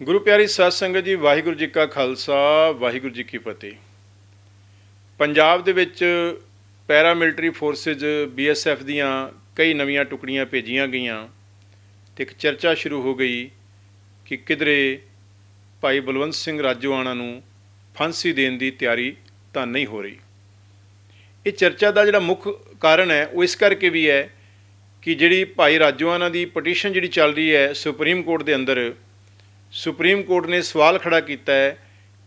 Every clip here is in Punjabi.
ਗੁਰੂ ਪਿਆਰੀ ਸਾਧ ਸੰਗਤ ਜੀ, ਵਾਹਿਗੁਰੂ ਜੀ ਕਾ ਖਾਲਸਾ, ਵਾਹਿਗੁਰੂ ਜੀ ਕੀ ਫਤਿਹ। ਪੰਜਾਬ ਦੇ ਵਿੱਚ ਪੈਰਾ ਪੈਰਾਮਿਲਟਰੀ ਫੋਰਸਿਸ ਬੀਐਸਐਫ ਦੀਆਂ ਕਈ ਨਵੀਆਂ ਟੁਕੜੀਆਂ ਭੇਜੀਆਂ ਗਈਆਂ ਤੇ ਇੱਕ ਚਰਚਾ ਸ਼ੁਰੂ ਹੋ ਗਈ ਕਿ ਕਿਧਰੇ ਭਾਈ ਬਲਵੰਤ ਸਿੰਘ ਰਾਜੋਆਣਾ ਨੂੰ ਫਾਂਸੀ ਦੇਣ ਦੀ ਤਿਆਰੀ ਤਾਂ ਨਹੀਂ ਹੋ ਰਹੀ। ਇਹ ਚਰਚਾ ਦਾ ਜਿਹੜਾ ਮੁੱਖ ਕਾਰਨ ਹੈ, ਉਹ ਇਸ ਕਰਕੇ ਵੀ ਹੈ ਕਿ ਜਿਹੜੀ ਭਾਈ ਰਾਜੋਆਣਾ ਦੀ ਪਟੀਸ਼ਨ ਜਿਹੜੀ ਚੱਲ ਰਹੀ ਹੈ ਸੁਪਰੀਮ ਕੋਰਟ ਦੇ ਅੰਦਰ ਸੁਪਰੀਮ ਕੋਰਟ ਨੇ ਸਵਾਲ ਖੜਾ ਕੀਤਾ ਹੈ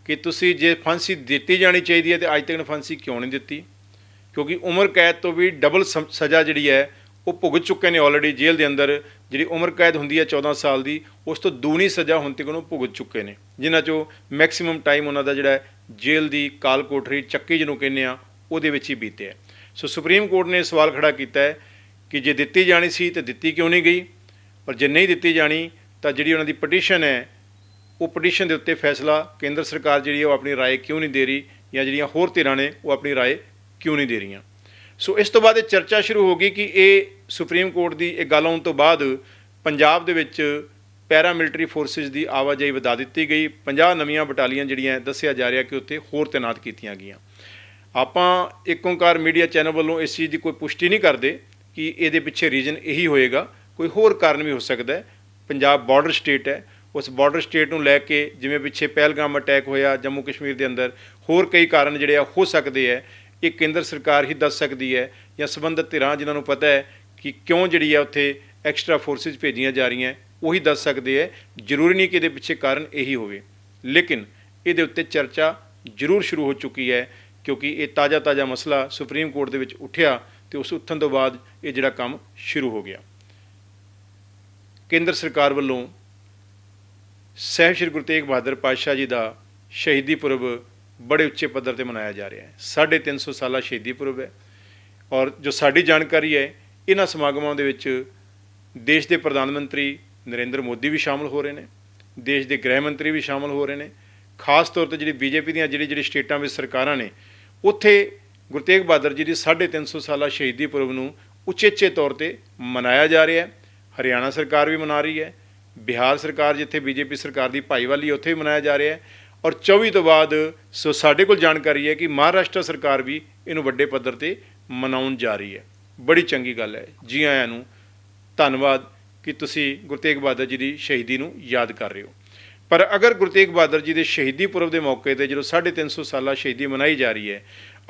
ਕਿ ਤੁਸੀਂ ਜੇ ਫਾਂਸੀ ਦਿੱਤੀ ਜਾਣੀ ਚਾਹੀਦੀ ਹੈ, ਤੇ ਅੱਜ ਤੱਕ ਫਾਂਸੀ ਕਿਉਂ ਨਹੀਂ ਦਿੱਤੀ? ਕਿਉਂਕਿ ਉਮਰ ਕੈਦ ਤੋਂ ਵੀ ਡਬਲ ਸਮ- ਸਜ਼ਾ ਜਿਹੜੀ ਹੈ, ਉਹ ਭੁਗਤ ਚੁੱਕੇ ਨੇ ਆਲਰੇਡੀ ਜੇਲ੍ਹ ਦੇ ਅੰਦਰ। ਜਿਹੜੀ ਉਮਰ ਕੈਦ ਹੁੰਦੀ ਹੈ 14 ਸਾਲ ਦੀ, ਉਸ ਤੋਂ ਦੂਣੀ ਸਜ਼ਾ ਹੁਣ ਤੱਕ ਉਹ ਭੁਗਤ ਚੁੱਕੇ ਨੇ। ਜਿਨ੍ਹਾਂ ਚੋਂ ਮੈਕਸਿਮਮ ਟਾਈਮ ਉਹਨਾਂ ਦਾ ਜਿਹੜਾ ਜੇਲ੍ਹ ਦੀ ਕਾਲ ਕੋਠਰੀ ਚੱਕੀ ਜਿਹਨੂੰ ਕਹਿੰਦੇ ਆ, ਉਹਦੇ ਵਿੱਚ ਹੀ ਬੀਤਿਆ ਹੈ। ਸੋ ਸੁਪਰੀਮ ਕੋਰਟ ਨੇ ਸਵਾਲ ਖੜਾ ਕੀਤਾ ਹੈ ਕਿ ਜੇ ਦਿੱਤੀ ਜਾਣੀ ਸੀ, ਤੇ ਦਿੱਤੀ ਕਿਉਂ ਨਹੀਂ ਗਈ? ਔਰ ਜੇ ਨਹੀਂ ਦਿੱਤੀ ਜਾਣੀ, ਤਾਂ ਜਿਹੜੀ ਉਹਨਾਂ ਦੀ ਪਟੀਸ਼ਨ ਹੈ ਉਹ ਪਟੀਸ਼ਨ ਦੇ ਉੱਤੇ ਫੈਸਲਾ ਕੇਂਦਰ ਸਰਕਾਰ ਜਿਹੜੀ ਹੈ ਉਹ ਆਪਣੀ رائے ਕਿਉਂ ਨਹੀਂ ਦੇ ਰਹੀ ਜਾਂ ਜਿਹੜੀਆਂ ਹੋਰ ਧਿਰਾਂ ਨੇ ਉਹ ਆਪਣੀ رائے ਕਿਉਂ ਨਹੀਂ ਦੇ ਰਹੀਆਂ ਸੋ ਇਸ ਤੋਂ ਬਾਅਦ ਇਹ ਚਰਚਾ ਸ਼ੁਰੂ ਹੋ ਗਈ ਕਿ ਇਹ ਸੁਪਰੀਮ ਕੋਰਟ ਦੀ ਇਹ ਗੱਲ ਆਉਣ ਤੋਂ ਬਾਅਦ ਪੰਜਾਬ ਦੇ ਵਿੱਚ ਪੈਰਾਮਿਲਟਰੀ ਫੋਰਸਿਸ ਦੀ ਆਵਾਜਾਈ ਵਧਾ ਦਿੱਤੀ ਗਈ 50 ਨਵੀਆਂ ਬਟਾਲੀਆਂ ਜਿਹੜੀਆਂ ਦੱਸਿਆ ਜਾ ਰਿਹਾ ਕਿ ਉੱਥੇ ਹੋਰ ਤਾਇਨਾਤ ਕੀਤੀਆਂ ਗਈਆਂ ਆਪਾਂ ਇੱਕ ਓਂਕਾਰ ਮੀਡੀਆ ਚੈਨਲ ਵੱਲੋਂ ਇਸ ਚੀਜ਼ ਦੀ ਕੋਈ ਪੁਸ਼ਟੀ ਨਹੀਂ ਕਰਦੇ ਕਿ ਇਹਦੇ ਪਿੱਛੇ ਰੀਜ਼ਨ ਇਹੀ ਹੋਏਗਾ ਕੋਈ ਹੋਰ ਕਾਰਨ ਵੀ ਹੋ ਸਕਦਾ ਹੈ ਪੰਜਾਬ ਬਾਰਡਰ ਸਟੇਟ ਹੈ ਉਸ ਬਾਰਡਰ ਸਟੇਟ ਨੂੰ ਲੈ ਕੇ ਜਿਵੇਂ ਪਿੱਛੇ ਪਹਿਲਗਾਮ ਅਟੈਕ ਹੋਇਆ ਜੰਮੂ ਕਸ਼ਮੀਰ ਦੇ ਅੰਦਰ, ਹੋਰ ਕਈ ਕਾਰਨ ਜਿਹੜੇ ਆ ਹੋ ਸਕਦੇ ਹੈ ਇਹ ਕੇਂਦਰ ਸਰਕਾਰ ਹੀ ਦੱਸ ਸਕਦੀ ਹੈ ਜਾਂ ਸੰਬੰਧਿਤ ਧਿਰਾਂ ਜਿਨ੍ਹਾਂ ਨੂੰ ਪਤਾ ਹੈ ਕਿ ਕਿਉਂ ਜਿਹੜੀ ਆ ਉੱਥੇ ਐਕਸਟਰਾ ਫੋਰਸਿਸ ਭੇਜੀਆਂ ਜਾ ਰਹੀਆਂ, ਉਹੀ ਦੱਸ ਸਕਦੇ ਹੈ। ਜ਼ਰੂਰੀ ਨਹੀਂ ਕਿ ਇਹਦੇ ਪਿੱਛੇ ਕਾਰਨ ਇਹੀ ਹੋਵੇ। ਲੇਕਿਨ ਇਹਦੇ ਉੱਤੇ ਚਰਚਾ ਜ਼ਰੂਰ ਸ਼ੁਰੂ ਹੋ ਚੁੱਕੀ ਹੈ, ਕਿਉਂਕਿ ਇਹ ਤਾਜ਼ਾ ਤਾਜ਼ਾ ਮਸਲਾ ਸੁਪਰੀਮ ਕੋਰਟ ਦੇ ਵਿੱਚ ਉੱਠਿਆ ਤੇ ਉਸ ਉੱਠਣ ਤੋਂ ਬਾਅਦ ਇਹ ਜਿਹੜਾ ਕੰਮ ਸ਼ੁਰੂ ਹੋ ਗਿਆ। ਕੇਂਦਰ ਸਰਕਾਰ ਵੱਲੋਂ ਸਾਹਿਬ ਸ੍ਰੀ ਗੁਰੂ ਤੇਗ ਬਹਾਦਰ ਪਾਤਸ਼ਾਹ ਜੀ ਦਾ ਸ਼ਹੀਦੀ ਪੁਰਬ ਬੜੇ ਉੱਚੇ ਪੱਧਰ ਤੇ ਮਨਾਇਆ ਜਾ ਰਿਹਾ ਹੈ। 350 ਸਾਲਾ ਸ਼ਹੀਦੀ ਪੁਰਬ ਹੈ ਔਰ ਜੋ ਸਾਡੀ ਜਾਣਕਾਰੀ ਹੈ, ਇਹਨਾਂ ਸਮਾਗਮਾਂ ਦੇ ਵਿੱਚ ਦੇਸ਼ ਦੇ ਪ੍ਰਧਾਨ ਮੰਤਰੀ ਨਰਿੰਦਰ ਮੋਦੀ ਵੀ ਸ਼ਾਮਲ ਹੋ ਰਹੇ ਨੇ, ਦੇਸ਼ ਦੇ ਗ੍ਰਹਿ ਮੰਤਰੀ ਵੀ ਸ਼ਾਮਲ ਹੋ ਰਹੇ ਨੇ, ਖਾਸ ਤੌਰ ਤੇ ਜਿਹੜੀ ਬੀਜੇਪੀ ਦੀਆਂ ਜਿਹੜੀ ਜਿਹੜੀ ਸਟੇਟਾਂ ਵਿੱਚ ਸਰਕਾਰਾਂ ਨੇ, ਉੱਥੇ ਗੁਰੂ ਤੇਗ ਬਹਾਦਰ ਜੀ ਦੀ 350 ਸਾਲਾ ਸ਼ਹੀਦੀ ਪੁਰਬ ਨੂੰ ਉਚੇਚੇ ਤੌਰ ਤੇ ਮਨਾਇਆ ਜਾ ਰਿਹਾ ਹੈ। ਹਰਿਆਣਾ ਸਰਕਾਰ ਵੀ ਮਨਾ ਰਹੀ ਹੈ। ਬਿਹਾਰ ਸਰਕਾਰ ਜਿੱਥੇ ਬੀਜੇਪੀ ਸਰਕਾਰ ਦੀ ਭਾਈਵਾਲੀ ਹੈ, ਉੱਥੇ ਵੀ ਮਨਾਇਆ ਜਾ ਰਿਹਾ ਹੈ ਔਰ 24 ਤੋਂ ਬਾਅਦ ਸੋ ਸਾਡੇ ਕੋਲ ਜਾਣਕਾਰੀ ਹੈ ਕਿ ਮਹਾਰਾਸ਼ਟਰ ਸਰਕਾਰ ਵੀ ਇਹਨੂੰ ਵੱਡੇ ਪੱਧਰ ਤੇ ਮਨਾਉਣ ਜਾ ਰਹੀ ਹੈ। ਬੜੀ ਚੰਗੀ ਗੱਲ ਹੈ। ਜੀ ਆਇਆਂ ਨੂੰ ਧੰਨਵਾਦ ਕਿ ਤੁਸੀਂ ਗੁਰੂ ਤੇਗ ਬਹਾਦਰ ਜੀ ਦੀ ਸ਼ਹੀਦੀ ਨੂੰ ਯਾਦ ਕਰ ਰਹੇ ਹੋ। ਪਰ ਅਗਰ ਗੁਰੂ ਤੇਗ ਬਹਾਦਰ ਜੀ ਦੇ ਸ਼ਹੀਦੀ ਪੁਰਬ ਦੇ ਮੌਕੇ ਤੇ ਜਦੋਂ 350 ਸਾਲਾ ਸ਼ਹੀਦੀ ਮਨਾਈ ਜਾ ਰਹੀ ਹੈ,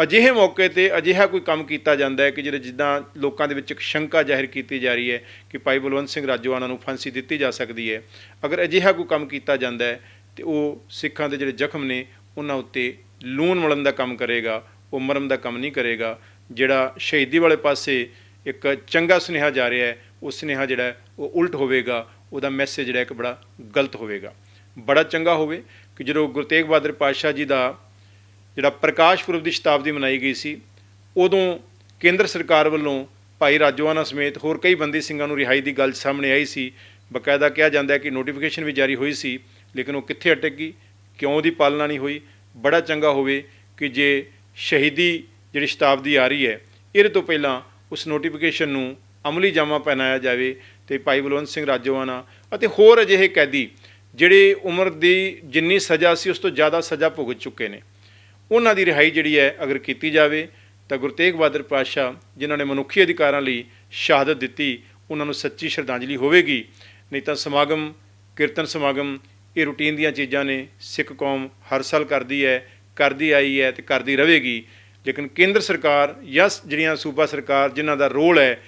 ਅਜਿਹੇ ਮੌਕੇ ਤੇ ਅਜਿਹਾ ਕੋਈ ਕੰਮ ਕੀਤਾ ਜਾਂਦਾ ਹੈ ਕਿ ਜਿਹੜੇ ਜਿੱਦਾਂ ਲੋਕਾਂ ਦੇ ਵਿੱਚ ਇੱਕ ਸ਼ੰਕਾ ਜ਼ਾਹਿਰ ਕੀਤੀ ਜਾ ਰਹੀ ਹੈ ਕਿ ਭਾਈ ਬਲਵੰਤ ਸਿੰਘ ਰਾਜੋਆਣਾ ਨੂੰ ਫਾਂਸੀ ਦਿੱਤੀ ਜਾ ਸਕਦੀ ਹੈ, ਅਗਰ ਅਜਿਹਾ ਕੋਈ ਕੰਮ ਕੀਤਾ ਜਾਂਦਾ ਹੈ ਤੇ ਉਹ ਸਿੱਖਾਂ ਦੇ ਜਿਹੜੇ ਜ਼ਖਮ ਨੇ ਉਹਨਾਂ ਉੱਤੇ ਲੂਣ ਮਲਣ ਦਾ ਕੰਮ ਕਰੇਗਾ, ਉਹ ਮਰਮ ਦਾ ਕੰਮ ਨਹੀਂ ਕਰੇਗਾ, ਜਿਹੜਾ ਸ਼ਹੀਦੀ ਵਾਲੇ ਪਾਸੇ ਇੱਕ ਚੰਗਾ ਸੁਨੇਹਾ ਜਾ ਰਿਹਾ ਹੈ, ਉਹ ਸੁਨੇਹਾ ਜਿਹੜਾ ਉਹ ਉਲਟ ਹੋਵੇਗਾ, ਉਹਦਾ ਮੈਸੇਜ ਜਿਹੜਾ ਇੱਕ ਬੜਾ ਗਲਤ ਹੋਵੇਗਾ। ਬੜਾ ਚੰਗਾ ਹੋਵੇ ਕਿ ਜਦੋਂ ਗੁਰੂ ਤੇਗ ਬਹਾਦਰ ਪਾਤਸ਼ਾਹ ਜੀ ਦਾ ਜਿਹੜਾ ਪ੍ਰਕਾਸ਼ ਪੁਰਬ ਦੀ ਸ਼ਤਾਬਦੀ ਮਨਾਈ ਗਈ ਸੀ, ਉਦੋਂ ਕੇਂਦਰ ਸਰਕਾਰ ਵੱਲੋਂ ਭਾਈ ਰਾਜੋਆਣਾ ਸਮੇਤ ਹੋਰ ਕਈ ਬੰਦੀ ਸਿੰਘਾਂ ਨੂੰ ਰਿਹਾਈ ਦੀ ਗੱਲ ਸਾਹਮਣੇ ਆਈ ਸੀ। ਬਕਾਇਦਾ ਕਿਹਾ ਜਾਂਦਾ ਹੈ ਕਿ ਨੋਟੀਫਿਕੇਸ਼ਨ ਵੀ ਜਾਰੀ ਹੋਈ ਸੀ, ਲੇਕਿਨ ਉਹ ਕਿੱਥੇ ਅਟਕ ਗਈ ਕਿਉਂ ਉਹਦੀ ਪਾਲਣਾ ਨਹੀਂ ਹੋਈ? ਬੜਾ ਚੰਗਾ ਹੋਵੇ ਕਿ ਜੇ ਸ਼ਹੀਦੀ ਜਿਹੜੀ ਸ਼ਤਾਬਦੀ ਆ ਰਹੀ ਹੈ, ਇਹਦੇ ਤੋਂ ਪਹਿਲਾਂ ਉਸ ਨੋਟੀਫਿਕੇਸ਼ਨ ਨੂੰ ਅਮਲੀ ਜਾਮਾ ਪਹਿਨਾਇਆ ਜਾਵੇ ਤੇ ਭਾਈ ਬਲਵੰਤ ਸਿੰਘ ਰਾਜੋਆਣਾ ਅਤੇ ਹੋਰ ਅਜਿਹੇ ਕੈਦੀ ਜਿਹੜੇ ਉਮਰ ਦੀ ਜਿੰਨੀ ਸਜ਼ਾ ਸੀ, ਉਸ ਤੋਂ ਜ਼ਿਆਦਾ ਸਜ਼ਾ ਭੁਗਤ ਚੁੱਕੇ ਨੇ। ਉਹਨਾਂ ਦੀ ਰਿਹਾਈ ਜਿਹੜੀ ਹੈ, ਅਗਰ ਕੀਤੀ ਜਾਵੇ, ਤਾਂ ਗੁਰੂ ਤੇਗ ਬਹਾਦਰ ਪਾਤਸ਼ਾਹ, ਜਿਨ੍ਹਾਂ ਨੇ ਮਨੁੱਖੀ ਅਧਿਕਾਰਾਂ ਲਈ ਸ਼ਹਾਦਤ ਦਿੱਤੀ, ਉਹਨਾਂ ਨੂੰ ਸੱਚੀ ਸ਼ਰਧਾਂਜਲੀ ਹੋਵੇਗੀ। ਨਹੀਂ ਤਾਂ ਸਮਾਗਮ, ਕੀਰਤਨ ਸਮਾਗਮ, ਇਹ ਰੂਟੀਨ ਦੀਆਂ ਚੀਜ਼ਾਂ ਨੇ। ਸਿੱਖ ਕੌਮ ਹਰ ਸਾਲ ਕਰਦੀ ਹੈ, ਕਰਦੀ ਆਈ ਹੈ ਤੇ ਕਰਦੀ ਰਹੇਗੀ। ਲੇਕਿਨ ਕੇਂਦਰ ਸਰਕਾਰ ਜਾਂ ਜਿਹੜੀਆਂ ਸੂਬਾ ਸਰਕਾਰ ਜਿਨ੍ਹਾਂ ਦਾ ਰੋਲ ਹੈ,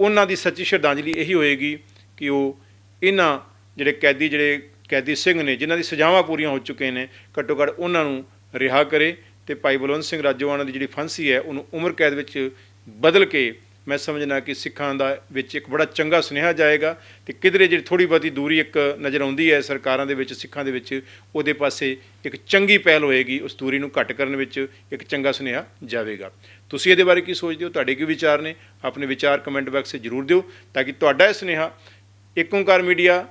ਉਹਨਾਂ ਦੀ ਸੱਚੀ ਸ਼ਰਧਾਂਜਲੀ ਇਹੀ ਹੋਏਗੀ ਕਿ ਉਹ ਇਹਨਾਂ ਜਿਹੜੇ ਕੈਦੀ ਜਿਹੜੇ ਕੈਦੀ ਸਿੰਘ ਨੇ, ਜਿਨ੍ਹਾਂ ਦੀ ਸਜ਼ਾਵਾਂ ਪੂਰੀਆਂ ਹੋ ਚੁੱਕੀਆਂ ਨੇ, ਘੱਟੋ ਘੱਟ ਉਹਨਾਂ ਨੂੰ ਰਿਹਾ ਕਰੇ ਤੇ ਭਾਈ ਬਲਵੰਤ ਸਿੰਘ ਰਾਜੋਆਣਾ ਦੀ ਜਿਹੜੀ ਫਾਂਸੀ ਹੈ, ਉਹਨੂੰ ਉਮਰ ਕੈਦ ਵਿੱਚ ਬਦਲ ਕੇ ਮੈਂ ਸਮਝਣਾ ਕਿ ਸਿੱਖਾਂ ਦਾ ਵਿੱਚ ਇੱਕ ਬੜਾ ਚੰਗਾ ਸੁਨੇਹਾ ਜਾਏਗਾ ਤੇ ਕਿਧਰੇ ਜਿਹੜੀ ਥੋੜੀ ਬਹੁਤੀ ਦੂਰੀ ਇੱਕ ਨਜ਼ਰ ਆਉਂਦੀ ਹੈ ਸਰਕਾਰਾਂ ਦੇ ਵਿੱਚ, ਸਿੱਖਾਂ ਦੇ ਵਿੱਚ, ਉਹਦੇ ਪਾਸੇ ਇੱਕ ਚੰਗੀ ਪਹਿਲ ਹੋਏਗੀ, ਉਸ ਦੂਰੀ ਨੂੰ ਘੱਟ ਕਰਨ ਵਿੱਚ ਇੱਕ ਚੰਗਾ ਸੁਨੇਹਾ ਜਾਵੇਗਾ। ਤੁਸੀਂ ਇਹਦੇ ਬਾਰੇ ਕੀ ਸੋਚਦੇ ਹੋ? ਤੁਹਾਡੇ ਕੀ ਵਿਚਾਰ ਨੇ? ਆਪਣੇ ਵਿਚਾਰ ਕਮੈਂਟ ਬਾਕਸ 'ਚ ਜ਼ਰੂਰ ਦਿਓ ਤਾਂ ਕਿ ਤੁਹਾਡਾ ਇਹ ਸੁਨੇਹਾ ਇੱਕ ਓਂਕਾਰ ਮੀਡੀਆ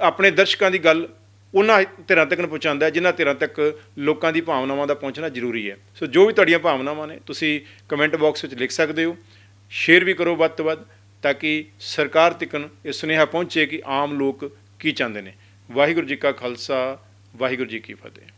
ਆਪਣੇ ਦਰਸ਼ਕਾਂ ਦੀ ਗੱਲ ਉਹਨਾਂ ਧਿਰਾਂ ਤੱਕ ਪਹੁੰਚਾਉਂਦਾ ਜਿਨ੍ਹਾਂ ਧਿਰਾਂ ਤੱਕ ਲੋਕਾਂ ਦੀ ਭਾਵਨਾਵਾਂ ਦਾ ਪਹੁੰਚਣਾ ਜ਼ਰੂਰੀ ਹੈ। ਸੋ ਜੋ ਵੀ ਤੁਹਾਡੀਆਂ ਭਾਵਨਾਵਾਂ ਨੇ, ਤੁਸੀਂ ਕਮੈਂਟ ਬਾਕਸ ਵਿੱਚ ਲਿਖ ਸਕਦੇ ਹੋ। ਸ਼ੇਅਰ ਵੀ ਕਰੋ ਵੱਧ ਤੋਂ ਵੱਧ, ਤਾਂ ਕਿ ਸਰਕਾਰ ਤੱਕ ਇਹ ਸੁਨੇਹਾ ਪਹੁੰਚੇ ਕਿ ਆਮ ਲੋਕ ਕੀ ਚਾਹੁੰਦੇ ਨੇ। ਵਾਹਿਗੁਰੂ ਜੀ ਕਾ ਖਾਲਸਾ, ਵਾਹਿਗੁਰੂ ਜੀ ਕੀ ਫਤਿਹ।